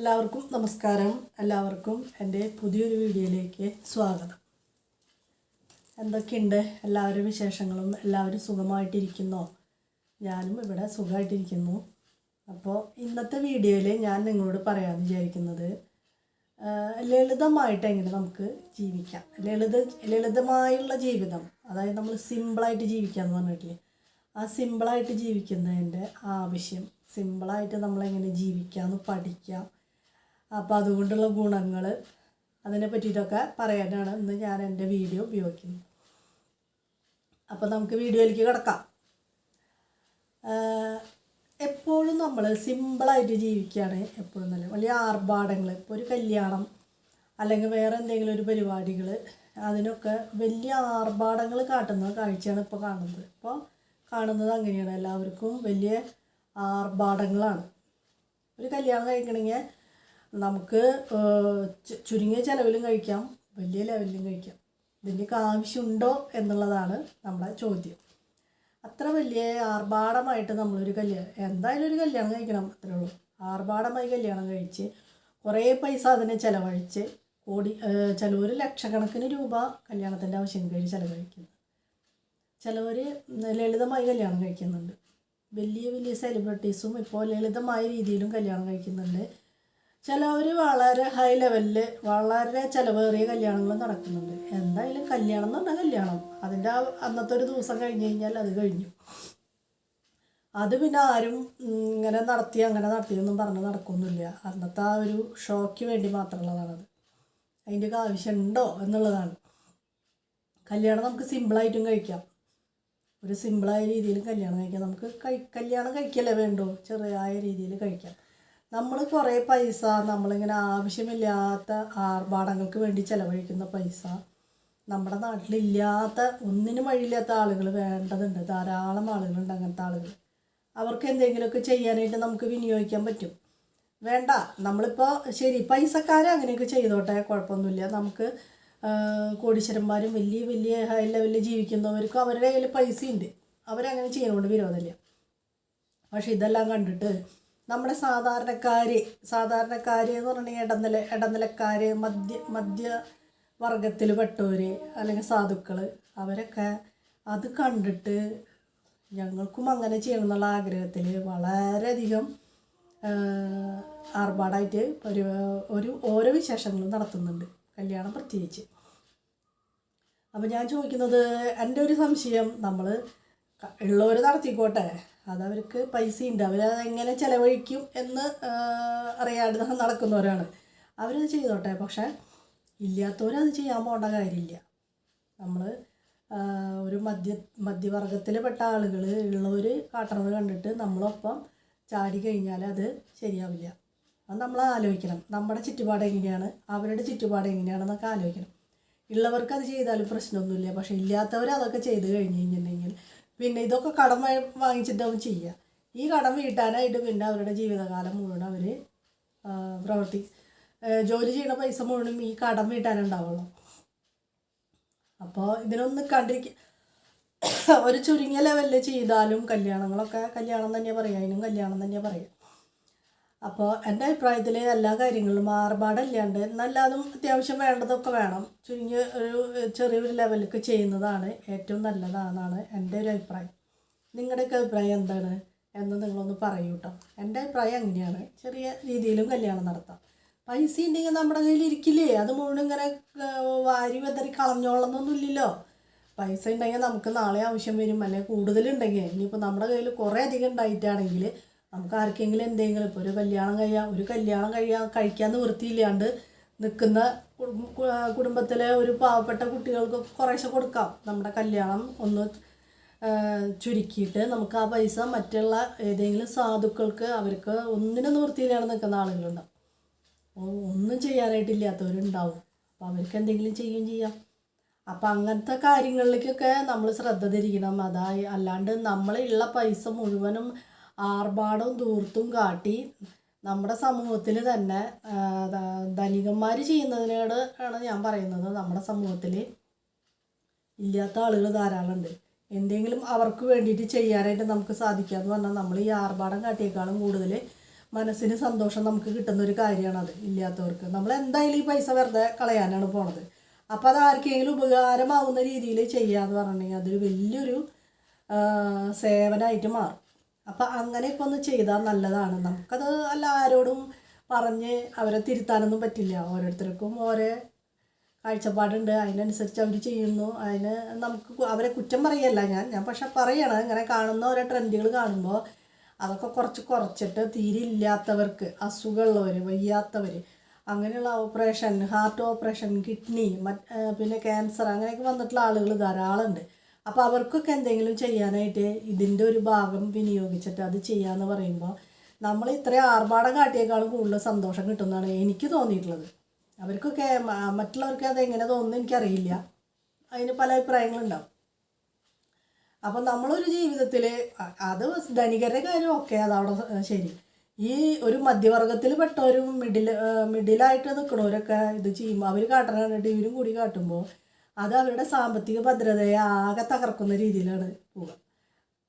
എല്ലാവർക്കും നമസ്കാരം. എല്ലാവർക്കും എന്റെ പുതിയൊരു വീഡിയോയിലേക്ക് സ്വാഗതം. എന്തൊക്കെയുണ്ട്? എല്ലാവരും വിശേഷങ്ങളും? എല്ലാവരും സുഖമായിട്ടിരിക്കുന്നോ? ഞാനും ഇവിടെ സുഖമായിട്ടിരിക്കുന്നു. അപ്പോൾ ഇന്നത്തെ വീഡിയോയിൽ ഞാൻ നിങ്ങളോട് പറയാൻ വിചാരിക്കുന്നത് ലളിതമായിട്ട് എങ്ങനെ നമുക്ക് ജീവിക്കാം? ലളിത ലളിതമായുള്ള ജീവിതം അതായത് നമ്മൾ സിമ്പിളായിട്ട് ജീവിക്കുക എന്ന് പറഞ്ഞിട്ടില്ലേ? ആ സിമ്പിളായിട്ട് ജീവിക്കുന്നതിന്റെ ആവശ്യം സിമ്പിളായിട്ട് നമ്മളെങ്ങനെ ജീവിക്കാമെന്ന് പഠിക്കാം. അപ്പോൾ അതുകൊണ്ടുള്ള ഗുണങ്ങൾ അതിനെ പറ്റിയിട്ടൊക്കെ പറയാനാണ് ഇന്ന് ഞാൻ എന്റെ വീഡിയോ ഉപയോഗിക്കുന്നത്. അപ്പോൾ നമുക്ക് വീഡിയോയിലേക്ക് കിടക്കാം. എപ്പോഴും നമ്മൾ സിമ്പിളായിട്ട് ജീവിക്കുകയാണ് എപ്പോഴും നല്ല വലിയ ആർഭാടങ്ങൾ ഇപ്പോൾ ഒരു കല്യാണം അല്ലെങ്കിൽ വേറെ എന്തെങ്കിലും ഒരു പരിപാടികൾ അതിനൊക്കെ വലിയ ആർഭാടങ്ങൾ കാട്ടുന്ന കാഴ്ചയാണ് ഇപ്പോൾ കാണുന്നത്. ഇപ്പോൾ കാണുന്നത് അങ്ങനെയാണ്. എല്ലാവർക്കും വലിയ ആർഭാടങ്ങളാണ്. ഒരു കല്യാണം കഴിക്കണമെങ്കിൽ നമുക്ക് ചുരുങ്ങിയ ചിലവിലും കഴിക്കാം വലിയ ലെവലിലും കഴിക്കാം. ഇതിന്റെയൊക്കെ ആവശ്യമുണ്ടോ എന്നുള്ളതാണ് നമ്മുടെ ചോദ്യം. അത്ര വലിയ ആർഭാടമായിട്ട് നമ്മളൊരു കല്യാണം എന്തായാലും ഒരു കല്യാണം കഴിക്കണം അത്രേ ഉള്ളൂ. ആർഭാടമായി കല്യാണം കഴിച്ച് കുറേ പൈസ അതിനെ ചിലവഴിച്ച് കോടി ചിലവർ ലക്ഷക്കണക്കിന് രൂപ കല്യാണത്തിന്റെ ആവശ്യം കഴിഞ്ഞ് ചിലവഴിക്കുന്നു. ചിലവർ ലളിതമായി കല്യാണം കഴിക്കുന്നുണ്ട്. വലിയ വലിയ സെലിബ്രിറ്റീസും ഇപ്പോൾ ലളിതമായ രീതിയിലും കല്യാണം കഴിക്കുന്നുണ്ട്. ചിലവർ വളരെ ഹൈ ലെവലിൽ വളരെ ചിലവേറിയ കല്യാണങ്ങളും നടക്കുന്നുണ്ട്. എന്തായാലും കല്യാണം എന്ന് പറഞ്ഞാൽ കല്യാണം. അതിന്റെ അന്നത്തെ ഒരു ദിവസം കഴിഞ്ഞ് കഴിഞ്ഞാൽ അത് കഴിഞ്ഞു. അത് പിന്നെ ആരും ഇങ്ങനെ നടത്തി അങ്ങനെ നടത്തിയൊന്നും പറഞ്ഞ് നടക്കൊന്നുമില്ല. അന്നത്തെ ആ ഒരു ഷോയ്ക്ക് വേണ്ടി മാത്രമുള്ളതാണത് അതിന്റെയൊക്കെ ആവശ്യമുണ്ടോ എന്നുള്ളതാണ്. കല്യാണം നമുക്ക് സിമ്പിളായിട്ടും കഴിക്കാം. ഒരു സിമ്പിളായ രീതിയിൽ കല്യാണം കഴിക്കാം. നമുക്ക് കല്യാണം കഴിക്കല്ലേ വേണ്ടോ? ചെറിയ രീതിയിൽ കഴിക്കാം. നമ്മൾ കുറേ പൈസ നമ്മളിങ്ങനെ ആവശ്യമില്ലാത്ത ആർഭാടങ്ങൾക്ക് വേണ്ടി ചിലവഴിക്കുന്ന പൈസ നമ്മുടെ നാട്ടിലില്ലാത്ത ഒന്നിനും വഴിയില്ലാത്ത ആളുകൾ വേണ്ടതുണ്ട്. ധാരാളം ആളുകളുണ്ട് അങ്ങനത്തെ ആളുകൾ. അവർക്ക് എന്തെങ്കിലുമൊക്കെ ചെയ്യാനായിട്ട് നമുക്ക് വിനിയോഗിക്കാൻ പറ്റും. വേണ്ട നമ്മളിപ്പോൾ ശരി പൈസക്കാരെ അങ്ങനെയൊക്കെ ചെയ്തോട്ടെ കുഴപ്പമൊന്നുമില്ല. നമുക്ക് കോടീശ്വരന്മാരും വലിയ വലിയ ഹൈ ലെവലിൽ ജീവിക്കുന്നവർക്കും അവരുടെ കയ്യിൽ പൈസയുണ്ട്. അവരങ്ങനെ ചെയ്യുന്നതുകൊണ്ട് വിരോധമില്ല. പക്ഷേ ഇതെല്ലാം കണ്ടിട്ട് നമ്മുടെ സാധാരണക്കാർ സാധാരണക്കാർ എന്ന് പറഞ്ഞാൽ ഇടനില ഇടനിലക്കാർ മധ്യ മധ്യ വർഗത്തിൽ പെട്ടവർ അല്ലെങ്കിൽ സാധുക്കൾ അവരൊക്കെ അത് കണ്ടിട്ട് ഞങ്ങൾക്കും അങ്ങനെ ചെയ്യണം എന്നുള്ള ആഗ്രഹത്തിൽ വളരെയധികം ആർഭാടായിട്ട് ഒരു ഒരു ഓരോ വിശേഷങ്ങളും നടത്തുന്നുണ്ട് കല്യാണം പ്രത്യേകിച്ച്. അപ്പോൾ ഞാൻ ചോദിക്കുന്നത് എന്റെ ഒരു സംശയം നമ്മൾ ഉള്ളവർ നടത്തിക്കോട്ടെ. അതവർക്ക് പൈസ ഉണ്ട് അവർ എങ്ങനെ ചിലവഴിക്കും എന്ന് അറിയാണ്ട് നടക്കുന്നവരാണ്. അവരത് ചെയ്തോട്ടെ. പക്ഷേ ഇല്ലാത്തവരത് ചെയ്യാൻ പോകേണ്ട കാര്യമില്ല. നമ്മൾ ഒരു മധ്യ മധ്യവർഗത്തിൽ പെട്ട ആളുകൾ ഉള്ളവർ കാട്ടണത് കണ്ടിട്ട് നമ്മളൊപ്പം ചാടി കഴിഞ്ഞാൽ അത് ശരിയാവില്ല. അത് നമ്മൾ ആലോചിക്കണം. നമ്മുടെ ചുറ്റുപാട് എങ്ങനെയാണ്? അവരുടെ ചുറ്റുപാട് എങ്ങനെയാണെന്നൊക്കെ ആലോചിക്കണം. ഉള്ളവർക്ക് അത് ചെയ്താലും പ്രശ്നമൊന്നുമില്ല. പക്ഷേ ഇല്ലാത്തവർ അതൊക്കെ ചെയ്ത് കഴിഞ്ഞ് കഴിഞ്ഞിട്ടുണ്ടെങ്കിൽ പിന്നെ ഇതൊക്കെ കടം വാങ്ങിച്ചിട്ടാവും ചെയ്യുക ഈ കടം വീട്ടാനായിട്ട് പിന്നെ അവരുടെ ജീവിതകാലം മുഴുവൻ അവർ പ്രവർത്തി ജോലി ചെയ്യുന്ന പൈസ മുഴുവനും ഈ കടം വീട്ടാനുണ്ടാവുള്ളൂ. അപ്പോൾ ഇതിനൊന്നും കണ്ടിരിക്കുക ഒരു ചുരുങ്ങിയ ലെവലിൽ ചെയ്താലും കല്യാണങ്ങളൊക്കെ കല്യാണം തന്നെ പറയാം അതിനും കല്യാണം തന്നെ പറയാം. അപ്പോൾ എന്റെ അഭിപ്രായത്തിൽ എല്ലാ കാര്യങ്ങളും ആർഭാടമില്ലാണ്ട് നല്ലതും അത്യാവശ്യം വേണ്ടതൊക്കെ വേണം. ചുരുങ്ങിയ ഒരു ചെറിയൊരു ലെവലിലേക്ക് ചെയ്യുന്നതാണ് ഏറ്റവും നല്ലതാണെന്നാണ് എന്റെ ഒരു അഭിപ്രായം. നിങ്ങളുടെയൊക്കെ അഭിപ്രായം എന്താണ്? എന്ന് നിങ്ങളൊന്ന് പറയൂ കേട്ടോ എന്റെ അഭിപ്രായം അങ്ങനെയാണ്. ചെറിയ രീതിയിലും കല്യാണം നടത്താം. പൈസ ഉണ്ടെങ്കിൽ നമ്മുടെ കയ്യിൽ ഇരിക്കില്ലേ? അത് മുഴുവൻ ഇങ്ങനെ വാരി വെതറി കളഞ്ഞോളന്നൊന്നും ഇല്ലല്ലോ. പൈസ ഉണ്ടെങ്കിൽ നമുക്ക് നാളെ ആവശ്യം വരും. അല്ലെങ്കിൽ കൂടുതലുണ്ടെങ്കിൽ ഇനിയിപ്പോൾ നമ്മുടെ കയ്യിൽ കുറേ അധികം ഉണ്ടായിട്ടാണെങ്കിൽ നമുക്ക് ആർക്കെങ്കിലും എന്തെങ്കിലും ഇപ്പോൾ ഒരു കല്യാണം കഴിയാം ഒരു കല്യാണം കഴിയാൻ കഴിക്കാൻ നിവൃത്തിയില്ലാണ്ട് നിൽക്കുന്ന കുടുംബത്തിലെ ഒരു പാവപ്പെട്ട കുട്ടികൾക്ക് കുറേശ്ശെ കൊടുക്കാം. നമ്മുടെ കല്യാണം ഒന്ന് ചുരുക്കിയിട്ട് നമുക്ക് ആ പൈസ മറ്റുള്ള ഏതെങ്കിലും സാധുക്കൾക്ക് അവർക്ക് ഒന്നിനും നിവൃത്തിയിലാണ് നിൽക്കുന്ന ആളുകളുണ്ടാവും ഒന്നും ചെയ്യാനായിട്ടില്ലാത്തവരുണ്ടാവും. അപ്പോൾ അവർക്ക് എന്തെങ്കിലും ചെയ്യും ചെയ്യാം. അപ്പം അങ്ങനത്തെ കാര്യങ്ങളിലേക്കൊക്കെ നമ്മൾ ശ്രദ്ധ തിരിക്കണം. അതായി അല്ലാണ്ട് നമ്മളുള്ള പൈസ മുഴുവനും ആർഭാടവും ദൂർത്തും കാട്ടി നമ്മുടെ സമൂഹത്തിൽ തന്നെ ധനികന്മാർ ചെയ്യുന്നതിനോട് ആണ് ഞാൻ പറയുന്നത്. നമ്മുടെ സമൂഹത്തിൽ ഇല്ലാത്ത ആളുകൾ ധാരാളമുണ്ട്. എന്തെങ്കിലും അവർക്ക് വേണ്ടിയിട്ട് ചെയ്യാനായിട്ട് നമുക്ക് സാധിക്കുക എന്ന് പറഞ്ഞാൽ നമ്മൾ ഈ ആർഭാടം കാട്ടിയേക്കാളും കൂടുതൽ മനസ്സിന് സന്തോഷം നമുക്ക് കിട്ടുന്ന ഒരു കാര്യമാണ് അത് ഇല്ലാത്തവർക്ക്. നമ്മൾ എന്തായാലും ഈ പൈസ വെറുതെ കളയാനാണ് പോണത്. അപ്പോൾ അത് ആർക്കെങ്കിലും ഉപകാരമാവുന്ന രീതിയിൽ ചെയ്യാന്ന് പറഞ്ഞിട്ടുണ്ടെങ്കിൽ അതൊരു വലിയൊരു സേവനമായിട്ട് മാറും. അപ്പം അങ്ങനെയൊക്കെ ഒന്ന് ചെയ്താൽ നല്ലതാണ്. നമുക്കത് അല്ല ആരോടും പറഞ്ഞ് അവരെ തിരുത്താനൊന്നും പറ്റില്ല. ഓരോരുത്തർക്കും ഓരോ കാഴ്ചപ്പാടുണ്ട്. അതിനനുസരിച്ച് അവർ ചെയ്യുന്നു. അതിന് നമുക്ക് അവരെ കുറ്റം പറയല്ല ഞാൻ. ഞാൻ പക്ഷെ പറയണം. ഇങ്ങനെ കാണുന്ന ഓരോ ട്രെൻഡുകൾ കാണുമ്പോൾ അതൊക്കെ കുറച്ച് കുറച്ചിട്ട് തീരെ ഇല്ലാത്തവർക്ക് അസുഖമുള്ളവർ വയ്യാത്തവർ അങ്ങനെയുള്ള ഓപ്പറേഷൻ ഹാർട്ട് ഓപ്പറേഷൻ കിഡ്നി മറ്റ് പിന്നെ ക്യാൻസർ അങ്ങനെയൊക്കെ വന്നിട്ടുള്ള ആളുകൾ ധാരാളമുണ്ട്. അപ്പോൾ അവർക്കൊക്കെ എന്തെങ്കിലും ചെയ്യാനായിട്ട് ഇതിന്റെ ഒരു ഭാഗം വിനിയോഗിച്ചിട്ട് അത് ചെയ്യാന്ന് പറയുമ്പോൾ നമ്മൾ ഇത്രയും ആർഭാടം കാട്ടിയേക്കാളും കൂടുതൽ സന്തോഷം കിട്ടുന്നതാണ് എനിക്ക് തോന്നിയിട്ടുള്ളത്. അവർക്കൊക്കെ മറ്റുള്ളവർക്ക് അത് എങ്ങനെ തോന്നുന്നു എനിക്കറിയില്ല. അതിന് പല അഭിപ്രായങ്ങളുണ്ടാവും. അപ്പം നമ്മളൊരു ജീവിതത്തിൽ അത് ധനികരുടെ കാര്യം അതവിടെ ശരി. ഈ ഒരു മധ്യവർഗത്തിൽ പെട്ടവരും മിഡിൽ മിഡിലായിട്ട് നിൽക്കണവരൊക്കെ ഇത് ചെയ്യുമ്പോൾ അവർ കാട്ടണ കണ്ടിട്ട് ഇവരും കൂടി കാട്ടുമ്പോൾ അത് അവരുടെ സാമ്പത്തിക ഭദ്രതയെ ആകെ തകർക്കുന്ന രീതിയിലാണ് പോവുക.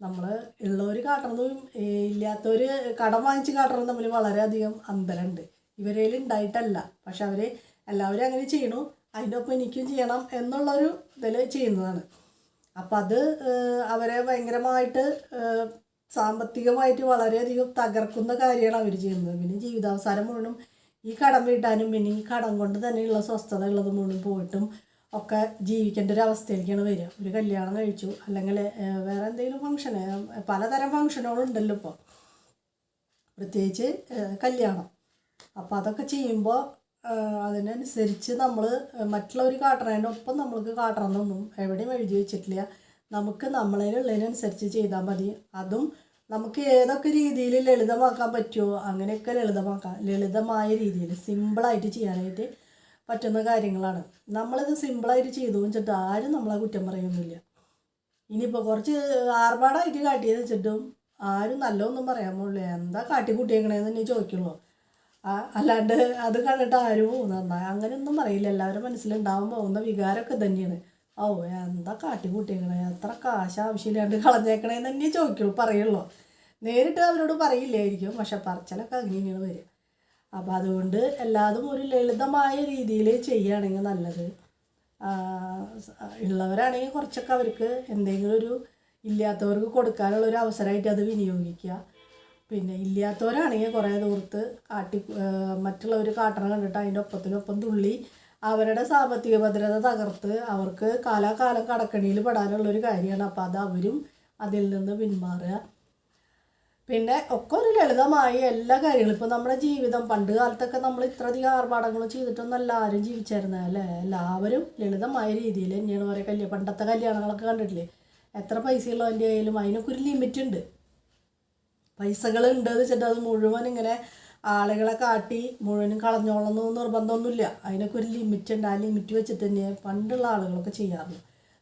നമ്മൾ ഉള്ളവർ കാട്ടണതും ഇല്ലാത്തവർ കടം വാങ്ങിച്ച് കാട്ടണതും തമ്മിൽ വളരെയധികം അന്തരമുണ്ട് ഇവരേൽ ഉണ്ടായിട്ടല്ല പക്ഷെ അവർ എല്ലാവരും അങ്ങനെ ചെയ്യണു. അതിനൊപ്പം എനിക്കും ചെയ്യണം എന്നുള്ളൊരു ഇതിൽ ചെയ്യുന്നതാണ്. അപ്പം അത് അവരെ ഭയങ്കരമായിട്ട് സാമ്പത്തികമായിട്ട് വളരെയധികം തകർക്കുന്ന കാര്യമാണ് അവർ ചെയ്യുന്നത്. പിന്നെ ജീവിതാവസാനം മുഴുവനും ഈ കടം വീട്ടാനും പിന്നെ ഈ കടം കൊണ്ട് തന്നെയുള്ള സ്വസ്ഥത ഉള്ളത് മുഴുവൻ പോയിട്ടും ഒക്കെ ജീവിക്കേണ്ട ഒരു അവസ്ഥയിലേക്കാണ് വരിക. ഒരു കല്യാണം കഴിച്ചു അല്ലെങ്കിൽ വേറെ എന്തെങ്കിലും ഫംഗ്ഷൻ പലതരം ഫംഗ്ഷനുകളുണ്ടല്ലോ ഇപ്പോൾ പ്രത്യേകിച്ച് കല്യാണം. അപ്പോൾ അതൊക്കെ ചെയ്യുമ്പോൾ അതിനനുസരിച്ച് നമ്മൾ മറ്റുള്ളവർ കാട്ടണതിനൊപ്പം നമ്മൾക്ക് കാട്ടണമെന്നൊന്നും എവിടെയും എഴുതി വെച്ചിട്ടില്ല. നമുക്ക് നമ്മളതിനുള്ളതിനനുസരിച്ച് ചെയ്താൽ മതി. അതും നമുക്ക് ഏതൊക്കെ രീതിയിൽ ലളിതമാക്കാൻ പറ്റുമോ അങ്ങനെയൊക്കെ ലളിതമാക്കാം. ലളിതമായ രീതിയിൽ സിമ്പിളായിട്ട് ചെയ്യാനായിട്ട് പറ്റുന്ന കാര്യങ്ങളാണ്. നമ്മളിത് സിമ്പിളായിട്ട് ചെയ്തു വെച്ചിട്ട് ആരും നമ്മളെ കുറ്റം പറയൊന്നുമില്ല ഇനിയിപ്പോൾ കുറച്ച് ആർഭാടായിട്ട് കാട്ടിയെന്ന് വെച്ചിട്ടും ആരും നല്ലതൊന്നും പറയാൻ പോകില്ല എന്താ കാട്ടിക്കൂട്ടിയേക്കണേന്ന് തന്നെ ചോദിക്കുള്ളൂ. അല്ലാണ്ട് അത് കണ്ടിട്ട് ആരും നന്നായി അങ്ങനെയൊന്നും പറയില്ല. എല്ലാവരും മനസ്സിലുണ്ടാവാൻ പോകുന്ന വികാരമൊക്കെ തന്നെയാണ് ഓ എന്താ കാട്ടിക്കൂട്ടിയേക്കണേ എത്ര കാശ് ആവശ്യമില്ലാണ്ട് കളഞ്ഞേക്കണേന്ന് തന്നെ ചോദിക്കുള്ളൂ പറയുള്ളൂ. നേരിട്ട് അവരോട് പറയില്ലായിരിക്കും. പക്ഷെ പറച്ചിലൊക്കെ അങ്ങനെയാണ് വരിക അപ്പം അതുകൊണ്ട് എല്ലാതും ഒരു ലളിതമായ രീതിയിൽ ചെയ്യുകയാണെങ്കിൽ നല്ലത്. ഉള്ളവരാണെങ്കിൽ കുറച്ചൊക്കെ അവർക്ക് എന്തെങ്കിലും ഒരു ഇല്ലാത്തവർക്ക് കൊടുക്കാനുള്ള ഒരു അവസരമായിട്ട് അത് വിനിയോഗിക്കുക. പിന്നെ ഇല്ലാത്തവരാണെങ്കിൽ കുറേ ദൂരത്ത് കാട്ടി മറ്റുള്ളവർ കാട്ടണം കണ്ടിട്ട് അതിന്റെ ഒപ്പത്തിനൊപ്പം തുള്ളി അവരുടെ സാമ്പത്തിക ഭദ്രത തകർത്ത് അവർക്ക് കാലാകാലം കടക്കണിയിൽ പെടാനുള്ളൊരു കാര്യമാണ്. അപ്പോൾ അത് അവരും അതിൽ നിന്ന് പിന്മാറുക. പിന്നെ ഒക്കെ ഒരു ലളിതമായ എല്ലാ കാര്യങ്ങളും. ഇപ്പോൾ നമ്മുടെ ജീവിതം പണ്ട് കാലത്തൊക്കെ നമ്മൾ ഇത്രയധികം ആർഭാടങ്ങളും ചെയ്തിട്ടൊന്നും എല്ലാവരും ജീവിച്ചായിരുന്നു അല്ലേ? എല്ലാവരും ലളിതമായ രീതിയിൽ തന്നെയാണ് ഓരോ കല്യാണം പണ്ടത്തെ കല്യാണങ്ങളൊക്കെ കണ്ടിട്ടില്ലേ? എത്ര പൈസയുള്ളതിന്റെ ആയാലും അതിനൊക്കെ ഒരു ലിമിറ്റ് ഉണ്ട്. പൈസകൾ ഉണ്ട് എന്ന് വെച്ചിട്ട് അത് മുഴുവൻ ഇങ്ങനെ ആളുകളെ കാട്ടി മുഴുവനും കളഞ്ഞോളണമെന്ന് നിർബന്ധമൊന്നുമില്ല. അതിനൊക്കെ ഒരു ലിമിറ്റ് ഉണ്ട്. ആ ലിമിറ്റ് വെച്ചിട്ട് തന്നെ പണ്ടുള്ള ആളുകളൊക്കെ ചെയ്യാറുള്ളൂ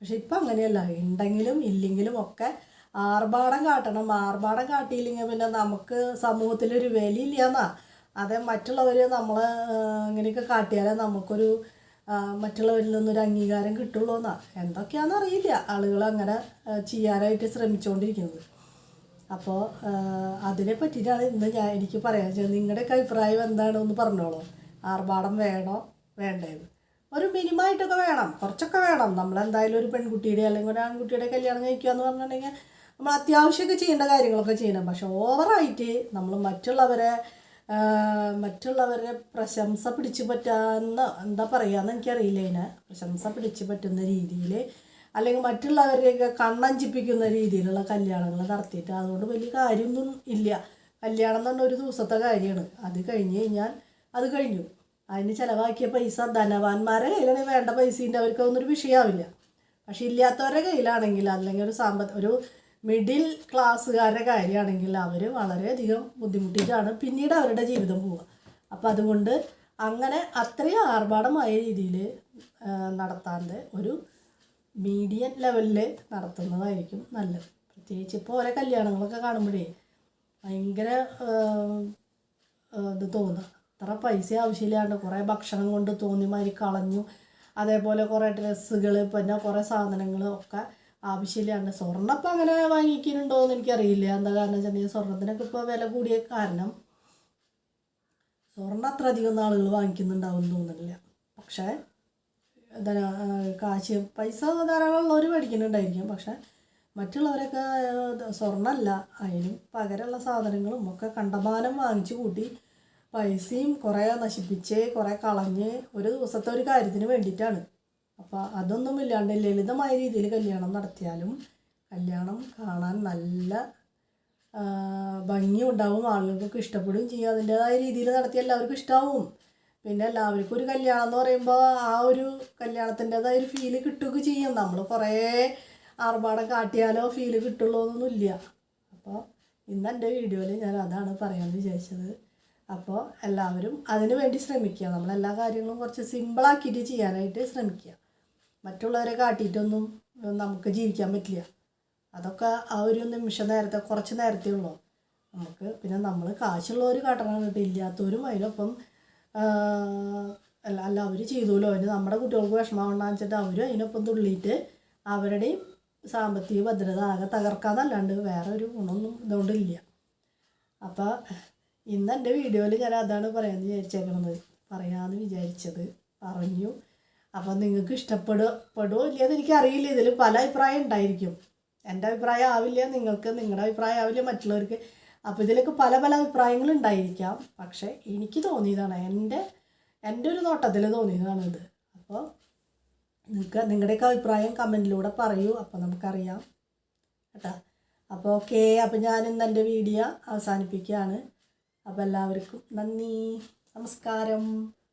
പക്ഷെ ഇപ്പം അങ്ങനെയല്ല. ഉണ്ടെങ്കിലും ഇല്ലെങ്കിലും ഒക്കെ ആർഭാടം കാട്ടണം. ആർഭാടം കാട്ടിയില്ലെങ്കിൽ പിന്നെ നമുക്ക് സമൂഹത്തിലൊരു വിലയില്ല എന്നാ അതേ മറ്റുള്ളവർ നമ്മൾ ഇങ്ങനെയൊക്കെ കാട്ടിയാലേ നമുക്കൊരു മറ്റുള്ളവരിൽ നിന്നൊരു അംഗീകാരം കിട്ടുള്ളൂ എന്നാ എന്തൊക്കെയാണെന്ന് അറിയില്ല ആളുകൾ അങ്ങനെ ചെയ്യാനായിട്ട് ശ്രമിച്ചുകൊണ്ടിരിക്കുന്നത് അപ്പോൾ അതിനെ പറ്റിയിട്ടാണ് ഇന്ന് ഞാൻ എനിക്ക് പറയാൻ നിങ്ങളുടെയൊക്കെ അഭിപ്രായം എന്താണെന്ന് ഒന്ന് പറഞ്ഞോളൂ. ആർഭാടം വേണോ? വേണ്ടേന്ന്. ഒരു മിനിമമായിട്ടൊക്കെ വേണം. കുറച്ചൊക്കെ വേണം. നമ്മളെന്തായാലും ഒരു പെൺകുട്ടിയുടെ അല്ലെങ്കിൽ ഒരു ആൺകുട്ടിയുടെ കല്യാണം കഴിക്കുക എന്ന് പറഞ്ഞിട്ടുണ്ടെങ്കിൽ നമ്മൾ അത്യാവശ്യമൊക്കെ ചെയ്യേണ്ട കാര്യങ്ങളൊക്കെ ചെയ്യണം. പക്ഷെ ഓവറായിട്ട് നമ്മൾ മറ്റുള്ളവരെ മറ്റുള്ളവരെ പ്രശംസ പിടിച്ചു പറ്റാന്ന് എന്താ പറയുകയെന്ന് എനിക്കറിയില്ല അതിനെ പ്രശംസ പിടിച്ചു പറ്റുന്ന രീതിയിൽ അല്ലെങ്കിൽ മറ്റുള്ളവരെയൊക്കെ കണ്ണഞ്ചിപ്പിക്കുന്ന രീതിയിലുള്ള കല്യാണങ്ങൾ നടത്തിയിട്ട് അതുകൊണ്ട് വലിയ കാര്യമൊന്നും ഇല്ല. കല്യാണം എന്ന് പറഞ്ഞ ഒരു ദിവസത്തെ കാര്യമാണ്. അത് കഴിഞ്ഞ് കഴിഞ്ഞാൽ അത് കഴിഞ്ഞു. അതിന് ചിലവാക്കിയ പൈസ ധനവാന്മാരെ കയ്യിലാണെങ്കിൽ വേണ്ട പൈസേന്റെ അവർക്ക് അതൊന്നും ഒരു വിഷയമാവില്ല പക്ഷെ ഇല്ലാത്തവരുടെ കയ്യിലാണെങ്കിൽ അല്ലെങ്കിൽ ഒരു സാമ്പത്തിക ഒരു മിഡിൽ ക്ലാസ്സുകാരുടെ കാര്യമാണെങ്കിൽ അവർ വളരെയധികം ബുദ്ധിമുട്ടിയിട്ടാണ് പിന്നീട് അവരുടെ ജീവിതം പോവുക. അപ്പോൾ അതുകൊണ്ട് അങ്ങനെ അത്രയും ആർഭാടമായ രീതിയിൽ നടത്താണ്ട് ഒരു മീഡിയം ലെവലിൽ നടത്തുന്നതായിരിക്കും നല്ലത്. പ്രത്യേകിച്ച് ഇപ്പോൾ ഓരോ കല്യാണങ്ങളൊക്കെ കാണുമ്പോഴേ ഭയങ്കര ഇത് തോന്നുക അത്ര പൈസ ആവശ്യമില്ലാണ്ട് കുറേ ഭക്ഷണം കൊണ്ട് തോന്നിമാതിരി കളഞ്ഞു. അതേപോലെ കുറേ ഡ്രസ്സുകൾ പിന്നെ കുറേ സാധനങ്ങൾ ഒക്കെ ആവശ്യമില്ലാണ്ട് സ്വർണം ഇപ്പം അങ്ങനെ വാങ്ങിക്കുന്നുണ്ടോ എന്ന് എനിക്കറിയില്ല. എന്താ കാരണം വെച്ചിട്ടുണ്ടെങ്കിൽ സ്വർണത്തിനൊക്കെ ഇപ്പോൾ വില കൂടിയ കാരണം സ്വർണം അത്ര അധികം ആളുകൾ വാങ്ങിക്കുന്നുണ്ടാവും എന്ന് തോന്നുന്നില്ല. പക്ഷേ കാശ് പൈസ ധാരാളം ഉള്ളവർ മേടിക്കുന്നുണ്ടായിരിക്കും. പക്ഷെ മറ്റുള്ളവരൊക്കെ സ്വർണമല്ല അതിനും പകരമുള്ള സാധനങ്ങളും ഒക്കെ കണ്ടമാനം വാങ്ങിച്ചു കൂട്ടി പൈസയും കുറേ നശിപ്പിച്ച് കുറേ കളഞ്ഞ് ഒരു ദിവസത്തെ ഒരു കാര്യത്തിന് വേണ്ടിയിട്ടാണ്. അപ്പോൾ അതൊന്നും ഇല്ലാണ്ട് ലളിതമായ രീതിയിൽ കല്യാണം നടത്തിയാലും കല്യാണം കാണാൻ നല്ല ഭംഗിയുണ്ടാവും ആളുകൾക്കൊക്കെ ഇഷ്ടപ്പെടുകയും ചെയ്യും. അതിന്റെതായ രീതിയിൽ നടത്തി എല്ലാവർക്കും ഇഷ്ടമാവും പിന്നെ എല്ലാവർക്കും ഒരു കല്യാണം എന്ന് പറയുമ്പോൾ ആ ഒരു കല്യാണത്തിന്റെതായ ഒരു ഫീൽ കിട്ടുകയൊക്കെ ചെയ്യും. നമ്മൾ കുറേ ആർഭാടം കാട്ടിയാലോ ഫീൽ കിട്ടുള്ളൂ എന്നൊന്നുമില്ല. അപ്പോൾ ഇന്ന് എന്റെ വീഡിയോയിൽ ഞാൻ അതാണ് പറയാൻ വിചാരിച്ചത്. അപ്പോൾ എല്ലാവരും അതിനു വേണ്ടി ശ്രമിക്കുക. നമ്മളെല്ലാ കാര്യങ്ങളും കുറച്ച് സിമ്പിളാക്കിയിട്ട് ചെയ്യാനായിട്ട് ശ്രമിക്കുക. മറ്റുള്ളവരെ കാട്ടിയിട്ടൊന്നും നമുക്ക് ജീവിക്കാൻ പറ്റില്ല. അതൊക്കെ ആ ഒരു നിമിഷ നേരത്തെ കുറച്ച് നേരത്തെ ഉള്ളൂ. നമുക്ക് പിന്നെ നമ്മൾ കാശുള്ളവർ കാട്ടണം കേട്ടോ. ഇല്ലാത്തവരും അതിനൊപ്പം അല്ല അല്ല അവർ ചെയ്തോലോ? അതിന് നമ്മുടെ കുട്ടികൾക്ക് വിഷമമാണെന്ന് വെച്ചിട്ട് അവരും അതിനൊപ്പം തുള്ളിയിട്ട് അവരുടെയും സാമ്പത്തിക ഭദ്രത ആകെ തകർക്കാന്നല്ലാണ്ട് വേറെ ഒരു ഗുണമൊന്നും ഇതുകൊണ്ടില്ല അപ്പോൾ ഇന്ന് എന്റെ വീഡിയോയിൽ ഞാൻ അതാണ് പറയാമെന്ന് വിചാരിച്ചേക്കണത്. പറയാമെന്ന് വിചാരിച്ചത് പറഞ്ഞു. അപ്പോൾ നിങ്ങൾക്ക് ഇഷ്ടപ്പെടുക പെടുമോ ഇല്ലയെന്ന് എനിക്കറിയില്ല. ഇതിൽ പല അഭിപ്രായം ഉണ്ടായിരിക്കും. എന്റെ അഭിപ്രായം ആവില്ല നിങ്ങൾക്ക് നിങ്ങളുടെ അഭിപ്രായം ആവില്ല മറ്റുള്ളവർക്ക്. അപ്പോൾ ഇതിലൊക്കെ പല പല അഭിപ്രായങ്ങൾ ഉണ്ടായിരിക്കാം. പക്ഷേ എനിക്ക് തോന്നിയതാണ് എന്റെ എന്റെ ഒരു നോട്ടത്തിൽ തോന്നിയതാണ് ഇത്. അപ്പോൾ നിങ്ങൾക്ക് നിങ്ങളുടെയൊക്കെ അഭിപ്രായം കമന്റിലൂടെ പറയൂ അപ്പോൾ നമുക്കറിയാം കേട്ടോ. അപ്പോൾ ഓക്കെ അപ്പോൾ ഞാൻ എന്റെ വീഡിയോ അവസാനിപ്പിക്കുകയാണ്. അപ്പോൾ എല്ലാവർക്കും നന്ദി നമസ്കാരം.